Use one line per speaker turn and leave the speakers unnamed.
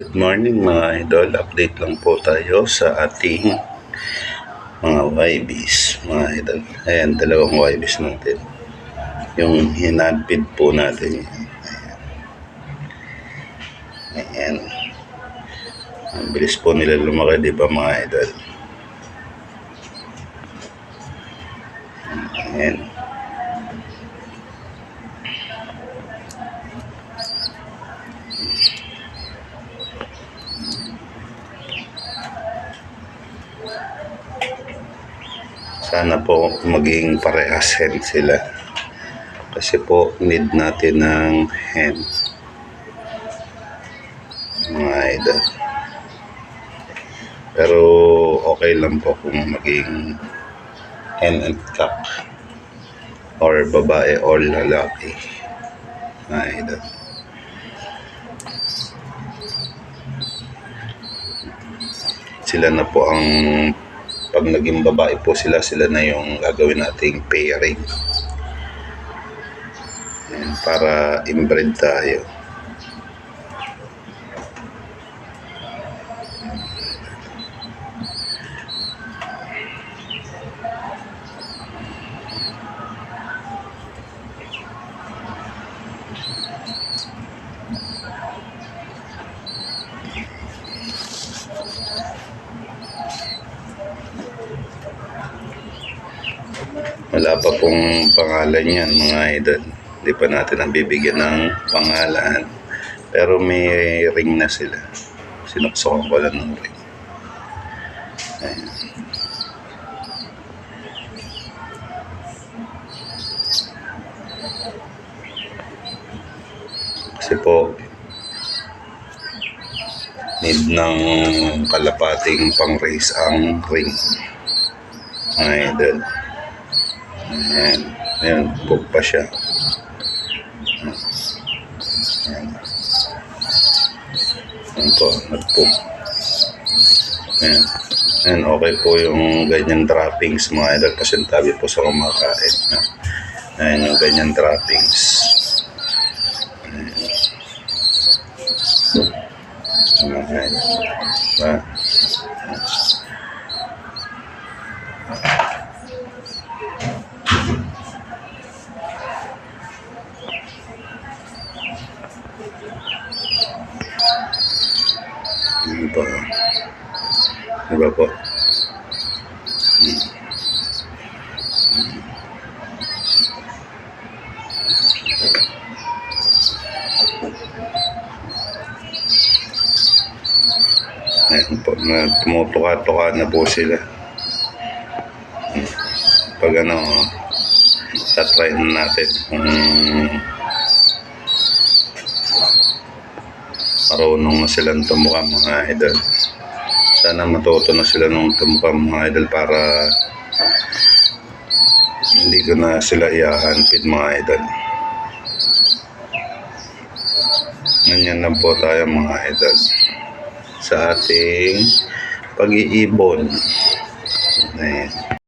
Good morning mga idol. Update lang po tayo sa ating mga YBs mga idol. Ayan, dalawang YBs natin. Yung hinadpid po natin. Ayan. Ayan. Ang bilis po nila lumaki, di ba mga idol? Ayan. Sana po maging parehas hen sila. Kasi po need natin ng hen. Mga idol. Pero okay lang po kung maging hen and cock. Or babae or lalaki. Mga idol. Sila na po ang pag naging babae po sila, sila na yung gagawin nating pairing. Para inbred tayo. Wala pa pong pangalan yan mga idol. Hindi pa natin ang bibigyan ng pangalan. Pero may ring na sila. Sinuksokan ko lang ng ring. Ayan. Kasi po, need ng kalapating pang-raise ang ring. Mga idol. Ayan. Ayan. Bug pa siya. Ayan. Ayan po. Nag-poop. Ayan. Ayan. Okay po yung ganyan droppings mga idol. Pasintabi po sa kumakain. Ayan yung ganyan droppings. Ayan. Ayan. Ayan. Ano ba? Diba po? Hmm. Ayan po, tumutuka-tuka na po sila. Hmm. Pag ano, tatry na natin kung marunong na silang tumuka mga idol. Sana matuto na sila nung tumuka mga idol para hindi ko na sila iahanpid mga idol. Ganyan lang po tayo mga idol sa ating pag-iibon. Ayan.